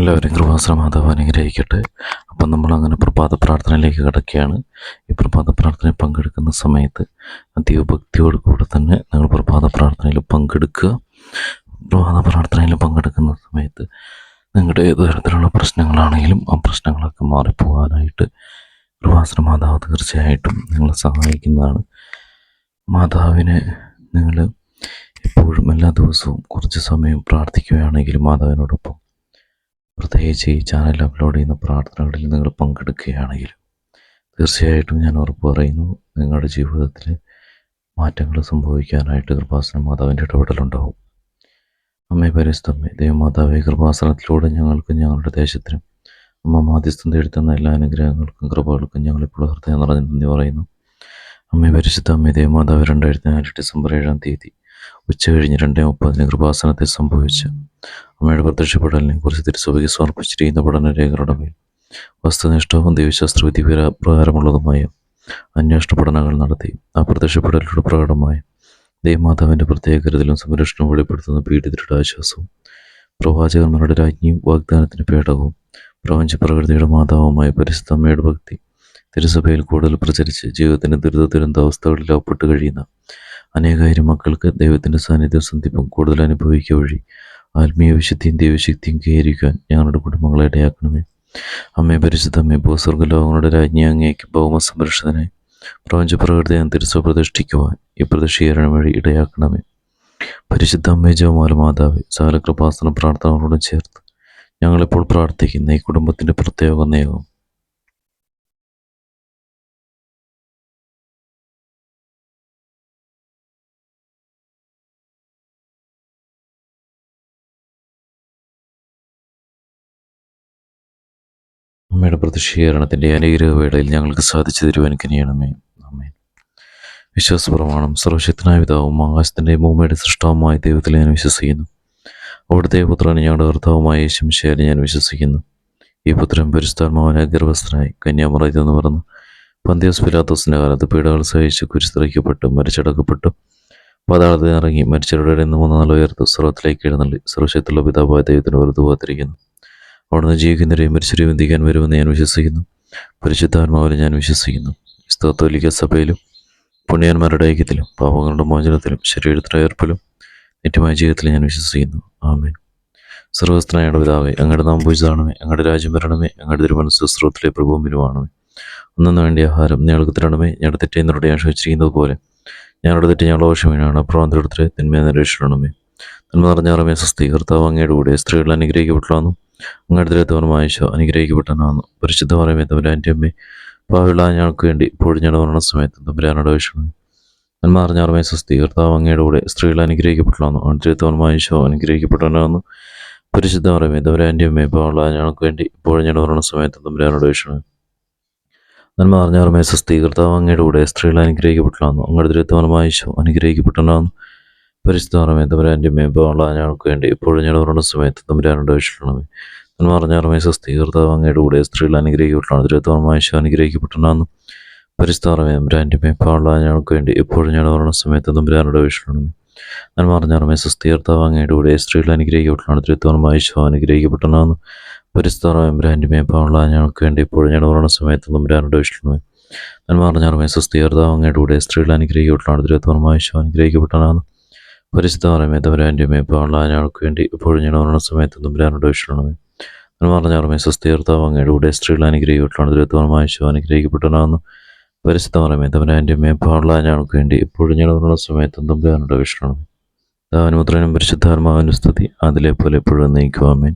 എല്ലാവരും കൃപാസന മാതാവ് അനുഗ്രഹിക്കട്ടെ. അപ്പം നമ്മൾ അങ്ങനെ പ്രഭാത പ്രാർത്ഥനയിലേക്ക് കിടക്കുകയാണ്. ഈ പ്രഭാത പ്രാർത്ഥനയിൽ പങ്കെടുക്കുന്ന സമയത്ത് അതീവ ഭക്തിയോട് കൂടെ തന്നെ നിങ്ങൾ പ്രഭാത പ്രാർത്ഥനയിൽ പങ്കെടുക്കുക. പ്രഭാത പ്രാർത്ഥനയിൽ പങ്കെടുക്കുന്ന സമയത്ത് നിങ്ങളുടെ ഏത് തരത്തിലുള്ള പ്രശ്നങ്ങളാണെങ്കിലും ആ പ്രശ്നങ്ങളൊക്കെ മാറിപ്പോകാനായിട്ട് കൃപാസന മാതാവ് തീർച്ചയായിട്ടും നിങ്ങളെ സഹായിക്കുന്നതാണ്. മാതാവിനെ നിങ്ങൾ എപ്പോഴും എല്ലാ ദിവസവും കുറച്ച് സമയം പ്രാർത്ഥിക്കുകയാണെങ്കിൽ മാതാവിനോടൊപ്പം പ്രത്യേകിച്ച് ഈ ചാനൽ അപ്ലോഡ് ചെയ്യുന്ന പ്രാർത്ഥനകളിൽ നിങ്ങൾ പങ്കെടുക്കുകയാണെങ്കിൽ തീർച്ചയായിട്ടും ഞാൻ ഉറപ്പ് പറയുന്നു നിങ്ങളുടെ ജീവിതത്തിൽ മാറ്റങ്ങൾ സംഭവിക്കാനായിട്ട് കൃപാസന മാതാവിന്റെ ഇടപെടലുണ്ടാവും. അമ്മേ പരിസ്ഥമ്മേ ദൈവമാതാവെ കൃപാസനത്തിലൂടെ ഞങ്ങൾക്കും ഞങ്ങളുടെ ദേശത്തിനും അമ്മ മാധ്യസ്ഥം തേടുത്തുന്ന എല്ലാ അനുഗ്രഹങ്ങൾക്കും കൃപകൾക്കും ഞങ്ങളിപ്പോൾ ഹൃദയം നിറഞ്ഞു നന്ദി പറയുന്നു. അമ്മേ പരിശുദ്ധ അമ്മേ ദേവമാതാവ് രണ്ടായിരത്തി നാല് ഡിസംബർ ഏഴാം തീയതി ഉച്ച കഴിഞ്ഞ് രണ്ടേ മുപ്പതിന് കൃപാസനത്തിൽ സംഭവിച്ച. അമ്മയുടെ പ്രത്യക്ഷപ്പെടലിനെ കുറിച്ച് തിരുസഭയ്ക്ക് സമർപ്പിച്ചിരിക്കുന്ന പഠനരേഖകളുടെ മേൽ വസ്തുനിഷ്ഠവും ദൈവശാസ്ത്ര വിധി പ്രകാരമുള്ളതുമായ അന്വേഷണ പഠനങ്ങൾ നടത്തി. ആ പ്രത്യക്ഷപ്പെടലിലൂടെ പ്രകടമായ ദൈവമാതാവിന്റെ പ്രത്യേക കരുതലും സംരക്ഷണവും വെളിപ്പെടുത്തുന്ന പീഡിതരുടെ ആശ്വാസവും പ്രവാചകന്മാരുടെ രാജ്ഞിയും വാഗ്ദാനത്തിന് പേടകവും പ്രപഞ്ച പ്രകൃതിയുടെ മാതാവുമായ പരിശുദ്ധ അമ്മയുടെ ഭക്തി തിരുസഭയിൽ കൂടുതൽ പ്രചരിച്ച് ജീവിതത്തിന്റെ ദുരിത ദുരന്താവസ്ഥകളിൽ അകപ്പെട്ട് കഴിയുന്ന അനേകായിരം മക്കൾക്ക് ദൈവത്തിന്റെ സാന്നിധ്യം സന്ധിപ്പം കൂടുതൽ അനുഭവിക്കുക വഴി ആത്മീയ വിശുദ്ധിയും ദൈവശക്തിയും കൈവരിക്കാൻ ഞങ്ങളുടെ കുടുംബങ്ങളെ ഇടയാക്കണമേ. അമ്മേ പരിശുദ്ധ അമ്മേ ഭൂസ്വർഗ ലോകങ്ങളുടെ രാജ്ഞി അങ്ങേക്ക് ഭൗമ സംരക്ഷണത്തിനായി പ്രപഞ്ച പ്രകൃതിയെ തിരിച്ചു പ്രതിഷ്ഠിക്കുവാൻ ഈ പ്രതിഷ്ഠീകരണം വഴി ഇടയാക്കണമേ. പരിശുദ്ധ അമ്മേ ജവമാല മാതാവേ സകല കൃപാസന പ്രാർത്ഥനകളോടും ചേർത്ത് ഞങ്ങളിപ്പോൾ പ്രാർത്ഥിക്കുന്ന ഈ കുടുംബത്തിന്റെ പ്രത്യേക നിയമം അമ്മയുടെ പ്രതിഷീകരണത്തിന്റെ അനുഗ്രഹ വേളയിൽ ഞങ്ങൾക്ക് സാധിച്ചു തരുവാൻ കനിയണമേ. അമ്മേ വിശ്വാസപ്രമാണം സർവശക്തനായ പിതാവും ആകാശത്തിന്റെയും ഭൂമിയുടെ സൃഷ്ടാവുമായ ദൈവത്തിൽ ഞാൻ വിശ്വസിക്കുന്നു. അവിടുത്തെ പുത്രാണ് ഞങ്ങളുടെ കർത്താവുമായ യേശുമിശയാലും ഞാൻ വിശ്വസിക്കുന്നു. ഈ പുത്രൻ പരിശുദ്ധാത്മാവനെ ഗർഭസ്ഥനായി കന്യാമറയിൽ നിന്ന് പറഞ്ഞു പന്തിയോസ് പിലാത്തോസിന്റെ കാലത്ത് പീഡകൾ സഹിച്ച് കുരിശിറക്കപ്പെട്ടു മരിച്ചടക്കപ്പെട്ടു. പാതാളത്തിൽ ഇറങ്ങി മരിച്ചവരുടെ മൂന്ന് നാൾ ഉയർത്ത് എഴുന്നള്ളി. സർവശക്തിയുള്ള പിതാവായ ദൈവത്തിന് വെറുതെ പോകാതിരിക്കുന്നു. അവിടുന്ന് ജീവിക്കുന്നവരെയും മരിച്ചവരെയും ബന്ധിക്കാൻ വരുമെന്ന് ഞാൻ വിശ്വസിക്കുന്നു. പരിശുദ്ധാത്മാവിൽ ഞാൻ വിശ്വസിക്കുന്നു. സ്തോത്തോലിക്ക സഭയിലും പുണ്യന്മാരുടെ ഐക്യത്തിലും പാപങ്ങളുടെ മോചനത്തിലും ശരീരത്തിന്റെ ഏർപ്പിലും നിത്യമായ ജീവിതത്തിൽ ഞാൻ വിശ്വസിക്കുന്നു. ആമേൻ. സർവസ്ത്രനായുടെ പിതാവേ അങ്ങയുടെ നാം പൂജിതാണമേ അങ്ങയുടെ രാജ്യം വരണമേ. അങ്ങയുടെ തിരുമനസ് സ്രോത്തിലെ പ്രഭൂമിലുമാണമേ ഒന്നു വേണ്ടി ആഹാരം ഞങ്ങൾക്ക് തരണമേ. ഞങ്ങളുടെ തെറ്റേ നിങ്ങളുടെ ആശ്രയിച്ചിരിക്കുന്നത് പോലെ. ഞങ്ങളുടെ തെറ്റ് ഞങ്ങളുടെ ഓഷമീനാണ് അപ്രവാന്തരത്തിലെ തിന്മയെ നിരീക്ഷണമേ നന്മ നിറഞ്ഞാറമേ സ്വസ്തി. കർത്താവ് അങ്ങയുടെ കൂടെ സ്ത്രീകൾ അനുഗ്രഹിക്കപ്പെട്ടുള്ളൂ അങ്ങയുടെ ദുരിതവനമായ ഈശോ അനുഗ്രഹിക്കപ്പെട്ടനാകുന്നു പരിശുദ്ധ പറയുമേ തമ്പുരാന്റെ അമ്മേ പാവിള ഞങ്ങൾക്ക് വേണ്ടി ഇപ്പോഴും ഞങ്ങളുടെ മരണ സമയത്ത് തമ്പുരാനോട് ആവശ്യമാണ്. നന്മ അറിഞ്ഞാറമേ സ്വസ്തി കർത്താവ് അങ്ങയുടെ കൂടെ സ്ത്രീകൾ അനുഗ്രഹിക്കപ്പെട്ടുള്ളൂ ദുരിതവനമായ ഈശോ അനുഗ്രഹിക്കപ്പെട്ടനാകുന്നു പരിശുദ്ധ പറയുമേ തമ്പുരാന്റെ അമ്മേ പാവിള ഞങ്ങൾക്ക് വേണ്ടി ഇപ്പോഴും ഞങ്ങളുടെ മരണ സമയത്ത് തമ്പുരാനോട് ആവശ്യമാണ്. നന്മ അറിഞ്ഞാറമേ സ്വസ്തി കർത്താവ് അങ്ങയുടെ കൂടെ സ്ത്രീകൾ അനുഗ്രഹിക്കപ്പെട്ടുള്ളൂ അങ്ങയുടെ ദുരിതവനമായ ഈശോ അനുഗ്രഹിക്കപ്പെട്ടനാകുന്നു പരിശുദ്ധ പറയുമേ തമ്പുരാന്റെ അമ്മേ പാവിള ഞങ്ങൾക്ക് വേണ്ടി ഇപ്പോഴും ഞങ്ങളുടെ സമയത്ത് തമ്പുരാനോട് ആവശ്യമാണ് എന്ന് പറഞ്ഞാറമേ സ്വസ്തി. കർത്താവ് അങ്ങയുടെ കൂടെ സ്ത്രീകൾ അനുഗ്രഹിക്കപ്പെട്ടാണ് ദുരിതമായ ഈശോ അനുഗ്രഹിക്കപ്പെട്ടാന്ന് പരിസ്ഥാറമേ ബ്രാൻഡിമേ പാള്ള ഞങ്ങൾക്ക് വേണ്ടി എപ്പോഴും ഞങ്ങളുടെ ഓരോ സമയത്ത് തമ്പുരാനോട് വീക്ഷണം ഞാൻ പറഞ്ഞാറമേ സ്വസ്ഥീകർത്താവ് അങ്ങയുടെ കൂടെ സ്ത്രീകൾ അനുഗ്രഹിക്കപ്പെട്ടാണ് ദുരിതമായ ഈശോ അനുഗ്രഹിക്കപ്പെട്ടാന്ന് പരിസ്ഥാറമേ ബ്രാൻഡിമേ പാള്ള ഞങ്ങൾക്ക് വേണ്ടി എപ്പോഴും ഞങ്ങളുടെ ഓരോ സമയത്ത് തമ്പുരാനോട് വീക്ഷണം ഞാൻ പറഞ്ഞാറമേ സ്വസ്ഥീകർത്താവ് അങ്ങയുടെ കൂടെ സ്ത്രീകൾ അനുഗ്രഹിക്കപ്പെട്ടാണ് ദുരിതമായ ഈശോ അനുഗ്രഹിക്കപ്പെട്ടാന്ന് പരിശുദ്ധമേ ഇപ്പോൾ പാള്ള ആൾക്ക് വേണ്ടി ഇപ്പോഴും ഞാൻ മരണ സമയത്ത് തമ്പുരാനോട് വീക്ഷണമേ എന്ന് പറഞ്ഞാറമേ സ്വസ്ഥീർത്താവ് അങ്ങയുടെ കൂടെ സ്ത്രീകൾ അനുഗ്രഹിക്കപ്പെട്ടാണ് ദുരിതമായ ശിവ അനുഗ്രഹിക്കപ്പെട്ടാണെന്ന് പരിശുദ്ധമറിയമേ പാടുള്ള ആൾക്ക് വേണ്ടി ഇപ്പോഴും ഞാൻ ഓരോ സമയത്തും തമ്പുരാനുടെ വിഷണമേ ദാവനുമുദ്രനും പരിശുദ്ധാത്മാവിന്റെ സ്തുതി. അതിലെ പോലെ എപ്പോഴും നയിക്കുവാമേ